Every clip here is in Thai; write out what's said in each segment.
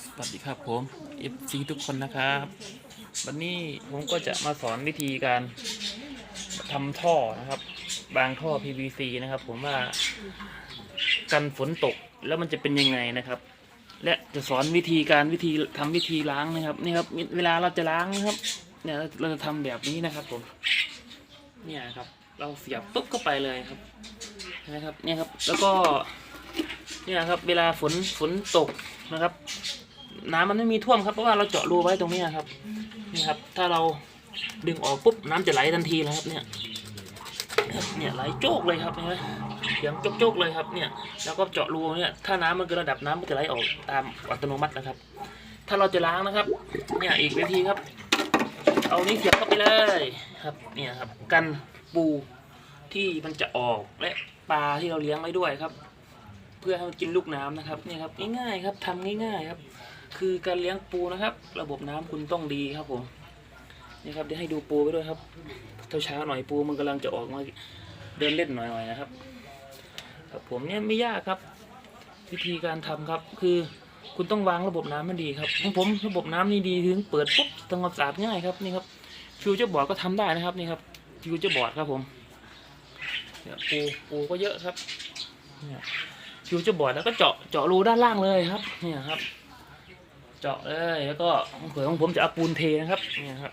สวัสดีครับผม FC ทุกคนนะครับ วันนี้ผมก็จะมาสอนวิธีการทำท่อนะครับ บางท่อ PVC นะครับ ผมว่ากันฝนตกแล้วมันจะเป็นยังไงนะครับ และจะสอนวิธีการวิธีทำวิธีล้างนะครับนี่ครับ เวลาเราจะล้างนะครับ เนี่ยเราจะทำแบบนี้นะครับ ผม เนี่ยครับ เราเสียบปุ๊บเข้าไปเลยครับนะครับ เนี่ยครับ แล้วก็เนี่ยครับ เวลาฝนฝนตกนะครับ น้ำมันไม่มีท่วมครับเพราะว่าเราเจาะรูไว้ตรงนี้ครับนี่ครับ ถ้าเราดึงออกปุ๊บน้ำจะไหลทันทีเลยครับเนี่ยเนี่ยไหลโจกเลยครับเห็นไหมเสียงโจกๆเลยครับเนี่ยแล้วก็เจาะรูเนี่ยถ้าน้ำมันเกินระดับน้ำมันจะไหลออกตามอัตโนมัตินะครับ ถ้าเราจะล้างนะครับ เนี่ยอีกวิธีครับ เอานี้เสียบเข้าไปเลยครับเนี่ยครับ กันปูที่มันจะออกและปลาที่เราเลี้ยงไว้ด้วยครับ เพื่อให้มันกินลูกน้ำนะครับนี่ครับง่ายๆครับทำง่ายๆครับ คือการเลี้ยงปูนะครับ ระบบน้ำคุณต้องดีครับผมนี่ครับเดี๋ยวให้ดูปูไปด้วยครับเช้าๆหน่อยปูมันกำลังจะออกมาเดินเล่นหน่อยๆนะครับครับผมเนี่ยไม่ยากครับ วิธีการทำครับคือคุณต้องวางระบบน้ำมันดีครับของผมระบบน้ำนี่ดีถึงเปิดปุ๊บทำความสะอาดง่ายครับนี่ครับฟิวเจอร์บอร์ดก็ทำได้นะครับนี่ครับฟิวเจอร์บอร์ดครับผมเนี่ยปูปูก็เยอะครับเนี่ยฟิวเจอร์บอร์ดแล้วก็เจาะเจาะรูด้านล่างเลยครับเนี่ยครับ เจาะเลยแล้วก็ของเผื่อของผมจะเอาปูนเทนะครับนี่ครับ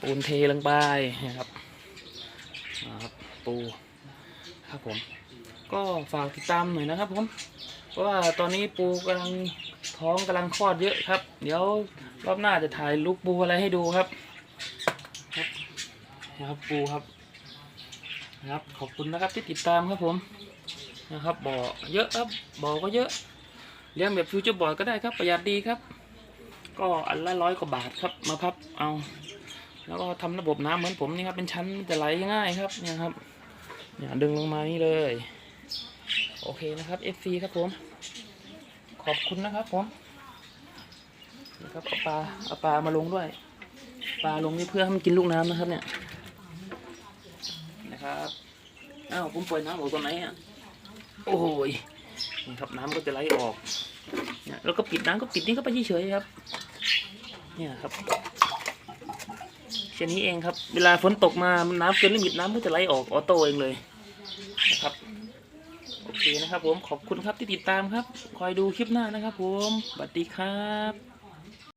ปูนเทลงไปนี่ยครับอ่าครับปูครับผม ก็ฝากติดตามหน่อยนะครับผมเพราะว่าตอนนี้ปูกำลังท้องกำลังคลอดเยอะครับ เดี๋ยวรอบหน้าจะถ่ายลูกปูอะไรให้ดูครับครับนะครับปูครับนะครับ ขอบคุณนะครับที่ติดตามครับผมนะครับบ่อเยอะครับบ่อก็เยอะ เลี้ยงแบบฟิวเจอร์บอร์ดก็ได้ครับประหยัดดีครับ ก็อันละร้อยกว่าบาทครับมาพับเอา แล้วก็ทำระบบน้ำเหมือนผมนี่ครับเป็นชั้นจะไหลง่ายครับเนี่ยครับเนี่ยดึงลงมานี่เลย โอเคนะครับ FC ครับผม ขอบคุณนะครับผมนะครับเอาปลาเอาปลามาลงด้วย ปลาลงนี่เพื่อให้มันกินลูกน้ำนะครับเนี่ยนะครับอ้าวผมปล่อยน้ำออกตอนไหนอะโอ้ย นี่ครับน้ำก็จะไหลออกเนี่ยแล้วก็ปิดน้ำก็ปิดนี่ก็ไปเฉยๆครับ เนี่ยครับเช่นนี้เองครับ เวลาฝนตกมาน้ำเกินลิมิตน้ำก็จะไหลออกออโต้เองเลยนะครับโอเคนะครับผมขอบคุณครับที่ติดตามครับ คอยดูคลิปหน้านะครับผมสวัสดีครับ